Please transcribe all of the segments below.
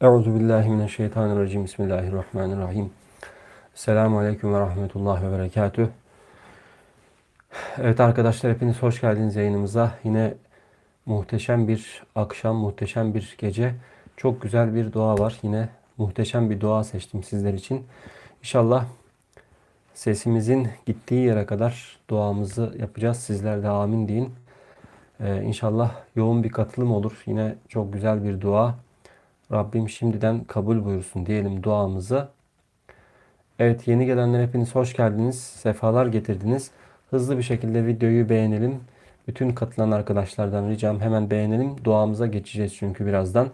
Euzu billahi mineşşeytanirracim. Bismillahirrahmanirrahim. Selamun aleyküm ve rahmetullah ve berekatüh. Evet arkadaşlar hepiniz hoş geldiniz yayınımıza. Yine muhteşem bir akşam, muhteşem bir gece. Çok güzel bir dua var. Yine muhteşem bir dua seçtim sizler için. İnşallah sesimizin gittiği yere kadar duamızı yapacağız. Sizler de amin deyin. Ee, inşallah yoğun bir katılım olur. Yine çok güzel bir dua. Rabbim şimdiden kabul buyursun diyelim duamızı. Evet yeni gelenler hepiniz hoş geldiniz. Sefalar getirdiniz. Hızlı bir şekilde videoyu beğenelim. Bütün katılan arkadaşlardan ricam hemen beğenelim. Duamıza geçeceğiz çünkü birazdan.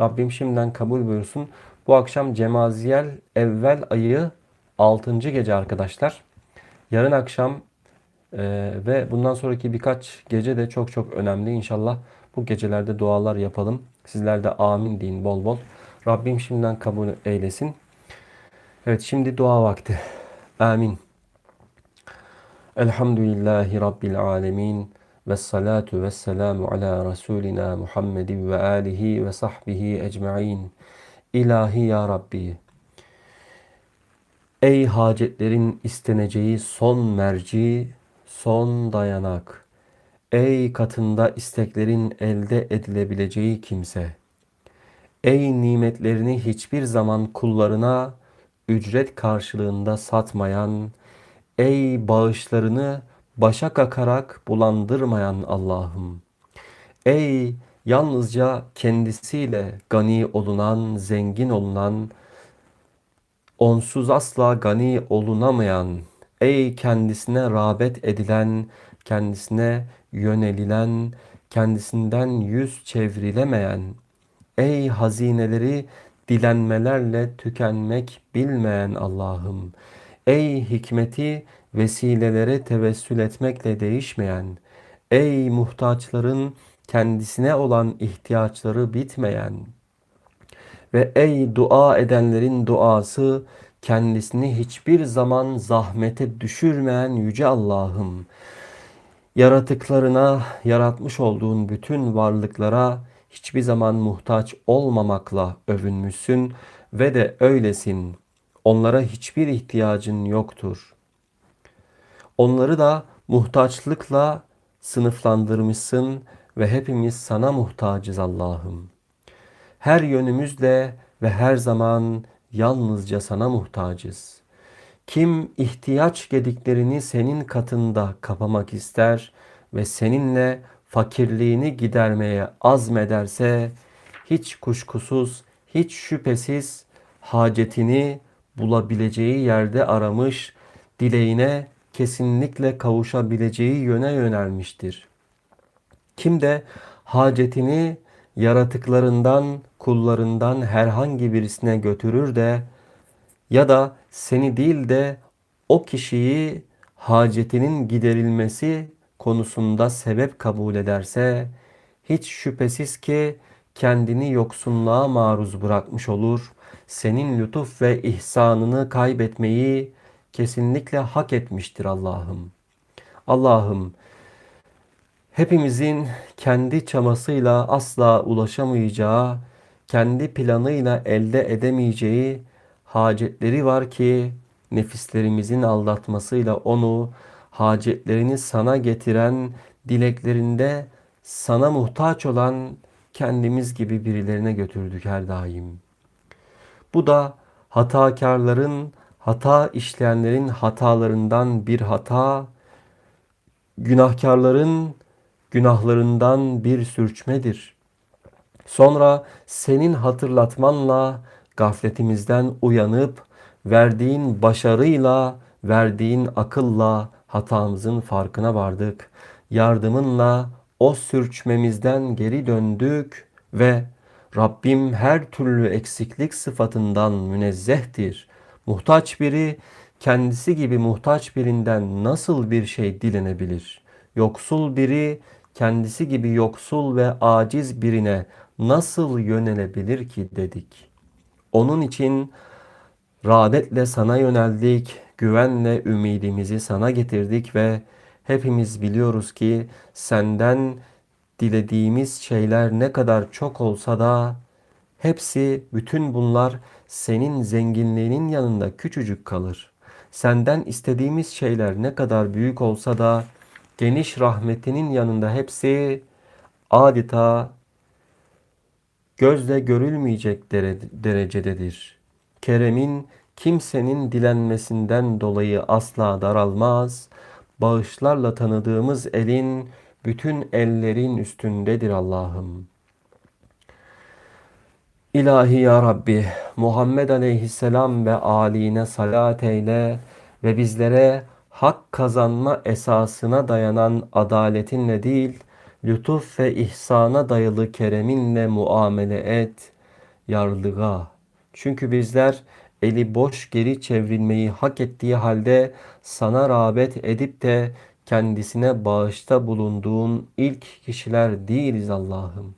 Rabbim şimdiden kabul buyursun. Bu akşam Cemaziyel evvel ayı 6. gece arkadaşlar. Yarın akşam e, ve bundan sonraki birkaç gece de çok çok önemli. İnşallah bu gecelerde dualar yapalım. Sizler de amin deyin bol bol. Rabbim şimdiden kabul eylesin. Evet şimdi dua vakti. Amin. Elhamdülillahi Rabbil alemin. Ve salatu ve selamu ala Resulina Muhammedin ve alihi ve sahbihi ecma'in. İlahi ya Rabbi. Ey hacetlerin isteneceği son merci, son dayanak. Ey katında isteklerin elde edilebileceği kimse. Ey nimetlerini hiçbir zaman kullarına ücret karşılığında satmayan, ey bağışlarını başa kakarak bulandırmayan Allah'ım. Ey yalnızca kendisiyle gani olunan, zengin olunan, onsuz asla gani olunamayan, ey kendisine rağbet edilen, kendisine yönelilen, kendisinden yüz çevrilemeyen, ey hazineleri dilenmelerle tükenmek bilmeyen Allah'ım, ey hikmeti vesilelere tevessül etmekle değişmeyen, ey muhtaçların kendisine olan ihtiyaçları bitmeyen ve ey dua edenlerin duası kendisini hiçbir zaman zahmete düşürmeyen yüce Allah'ım, yaratıklarına, yaratmış olduğun bütün varlıklara hiçbir zaman muhtaç olmamakla övünmüşsün ve de öylesin. Onlara hiçbir ihtiyacın yoktur. Onları da muhtaçlıkla sınıflandırmışsın ve hepimiz sana muhtacız Allah'ım. Her yönümüzle ve her zaman yalnızca sana muhtacız. Kim ihtiyaç gediklerini senin katında kapamak ister ve seninle fakirliğini gidermeye azmederse hiç kuşkusuz, hiç şüphesiz hacetini bulabileceği yerde aramış, dileğine kesinlikle kavuşabileceği yöne yönelmiştir. Kim de hacetini yaratıklarından, kullarından herhangi birisine götürür de ya da seni değil de o kişiyi hacetinin giderilmesi konusunda sebep kabul ederse hiç şüphesiz ki kendini yoksunluğa maruz bırakmış olur. Senin lütuf ve ihsanını kaybetmeyi kesinlikle hak etmiştir Allah'ım. Allah'ım hepimizin kendi çamasıyla asla ulaşamayacağı, kendi planıyla elde edemeyeceği hacetleri var ki nefislerimizin aldatmasıyla onu hacetlerini sana getiren, dileklerinde sana muhtaç olan kendimiz gibi birilerine götürdük her daim. Bu da hatakarların, hata işleyenlerin hatalarından bir hata, günahkarların günahlarından bir sürçmedir. Sonra senin hatırlatmanla gafletimizden uyanıp verdiğin başarıyla, verdiğin akılla hatamızın farkına vardık. Yardımınla o sürçmemizden geri döndük ve Rabbim her türlü eksiklik sıfatından münezzehtir. Muhtaç biri kendisi gibi muhtaç birinden nasıl bir şey dilenebilir? Yoksul biri kendisi gibi yoksul ve aciz birine nasıl yönelebilir ki dedik. Onun için rağbetle sana yöneldik, güvenle ümidimizi sana getirdik ve hepimiz biliyoruz ki senden dilediğimiz şeyler ne kadar çok olsa da Hepsi, bütün bunlar senin zenginliğinin yanında küçücük kalır. Senden istediğimiz şeyler ne kadar büyük olsa da geniş rahmetinin yanında hepsi adeta gözle görülmeyecek dere- derecededir. Keremin kimsenin dilenmesinden dolayı asla daralmaz. Bağışlarla tanıdığımız elin bütün ellerin üstündedir Allah'ım. İlahi ya Rabbi Muhammed Aleyhisselam ve âline salat eyle ve bizlere hak kazanma esasına dayanan adaletinle değil, lütuf ve ihsana dayalı kereminle muamele et, yarlığa. Çünkü bizler eli boş geri çevrilmeyi hak ettiği halde sana rağbet edip de kendisine bağışta bulunduğun ilk kişiler değiliz Allah'ım.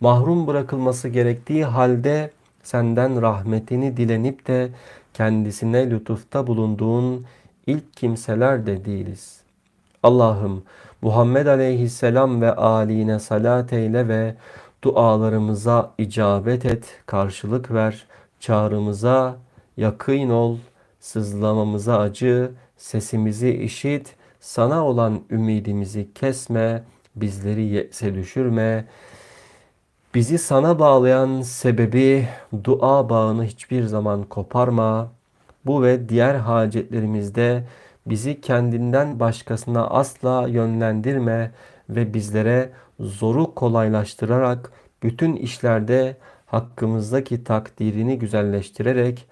Mahrum bırakılması gerektiği halde senden rahmetini dilenip de kendisine lütufta bulunduğun ilk kimseler de değiliz. Allah'ım Muhammed Aleyhisselam ve âline salat eyle ve dualarımıza icabet et, karşılık ver, çağrımıza yakın ol, sızlamamıza acı, sesimizi işit, sana olan ümidimizi kesme, bizleri yese düşürme. Bizi sana bağlayan sebebi dua bağını hiçbir zaman koparma. Bu ve diğer hacetlerimizde bizi kendinden başkasına asla yönlendirme ve bizlere zoru kolaylaştırarak bütün işlerde hakkımızdaki takdirini güzelleştirerek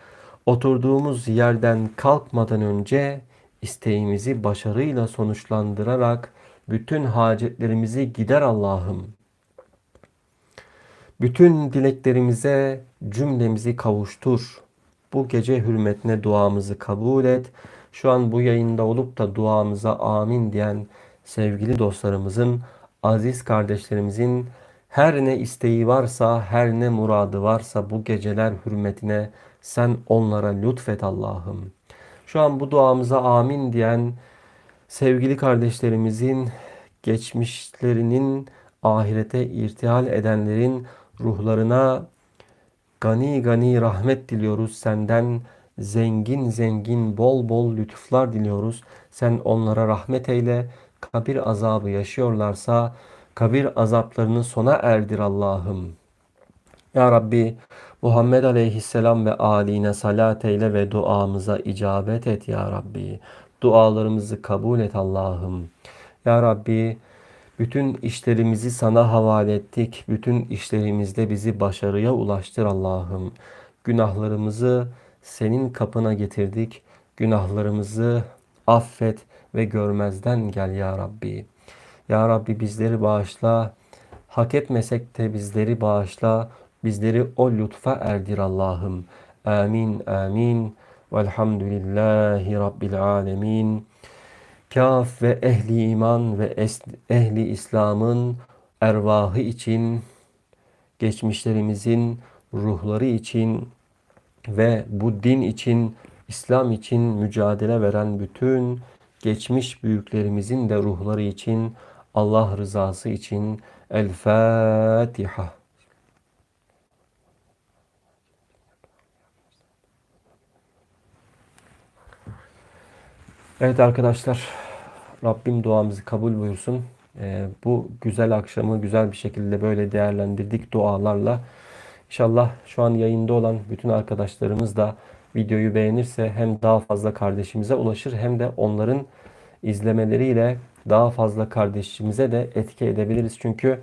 oturduğumuz yerden kalkmadan önce isteğimizi başarıyla sonuçlandırarak bütün hacetlerimizi gider Allah'ım. Bütün dileklerimize cümlemizi kavuştur. Bu gece hürmetine duamızı kabul et. Şu an bu yayında olup da duamıza amin diyen sevgili dostlarımızın, aziz kardeşlerimizin her ne isteği varsa, her ne muradı varsa bu geceler hürmetine sen onlara lütfet Allah'ım. Şu an bu duamıza amin diyen sevgili kardeşlerimizin geçmişlerinin ahirete irtihal edenlerin ruhlarına gani gani rahmet diliyoruz senden. Zengin zengin bol bol lütuflar diliyoruz. Sen onlara rahmet eyle. Kabir azabı yaşıyorlarsa kabir azaplarını sona erdir Allah'ım. Ya Rabbi Muhammed Aleyhisselam ve aline salat eyle ve duamıza icabet et ya Rabbi. Dualarımızı kabul et Allah'ım. Ya Rabbi bütün işlerimizi sana havale ettik. Bütün işlerimizde bizi başarıya ulaştır Allah'ım. Günahlarımızı senin kapına getirdik. Günahlarımızı affet ve görmezden gel ya Rabbi. Ya Rabbi bizleri bağışla. Hak etmesek de bizleri bağışla. Bizleri o lütfa erdir Allah'ım. Amin amin. Velhamdülillahi Rabbil alemin. Kaf ve ehli iman ve ehli İslam'ın ervahı için, geçmişlerimizin ruhları için ve bu din için, İslam için mücadele veren bütün geçmiş büyüklerimizin de ruhları için, Allah rızası için El Fatiha. Evet arkadaşlar, Rabbim duamızı kabul buyursun. Ee, bu güzel akşamı güzel bir şekilde böyle değerlendirdik dualarla. İnşallah şu an yayında olan bütün arkadaşlarımız da videoyu beğenirse hem daha fazla kardeşimize ulaşır hem de onların izlemeleriyle daha fazla kardeşimize de etki edebiliriz. Çünkü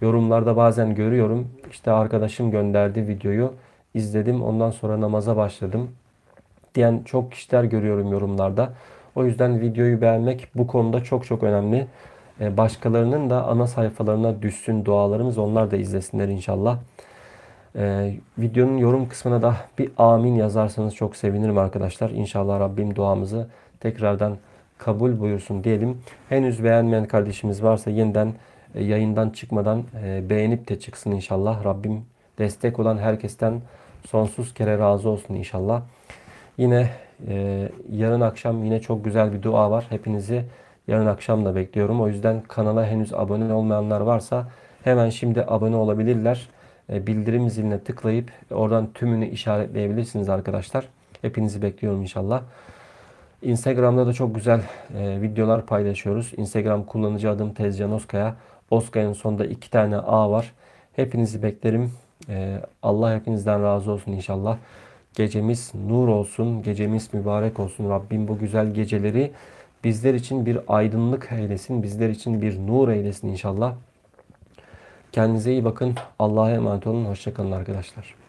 yorumlarda bazen görüyorum işte arkadaşım gönderdi videoyu izledim ondan sonra namaza başladım diyen çok kişiler görüyorum yorumlarda. O yüzden videoyu beğenmek bu konuda çok çok önemli. Ee, başkalarının da ana sayfalarına düşsün dualarımız. Onlar da izlesinler inşallah. Ee, videonun yorum kısmına da bir amin yazarsanız çok sevinirim arkadaşlar. İnşallah Rabbim duamızı tekrardan kabul buyursun diyelim. Henüz beğenmeyen kardeşimiz varsa yeniden e, yayından çıkmadan e, beğenip de çıksın inşallah. Rabbim destek olan herkesten sonsuz kere razı olsun inşallah. Yine ee, yarın akşam yine çok güzel bir dua var. Hepinizi yarın akşam da bekliyorum. O yüzden kanala henüz abone olmayanlar varsa hemen şimdi abone olabilirler. E, bildirim ziline tıklayıp oradan tümünü işaretleyebilirsiniz arkadaşlar. Hepinizi bekliyorum inşallah. Instagram'da da çok güzel e, videolar paylaşıyoruz. Instagram kullanıcı adım Tezcan Oskaya. Oskaya'nın sonunda iki tane A var. Hepinizi beklerim. E, Allah hepinizden razı olsun inşallah. Gecemiz nur olsun, gecemiz mübarek olsun. Rabbim bu güzel geceleri bizler için bir aydınlık eylesin, bizler için bir nur eylesin inşallah. Kendinize iyi bakın. Allah'a emanet olun. Hoşçakalın arkadaşlar.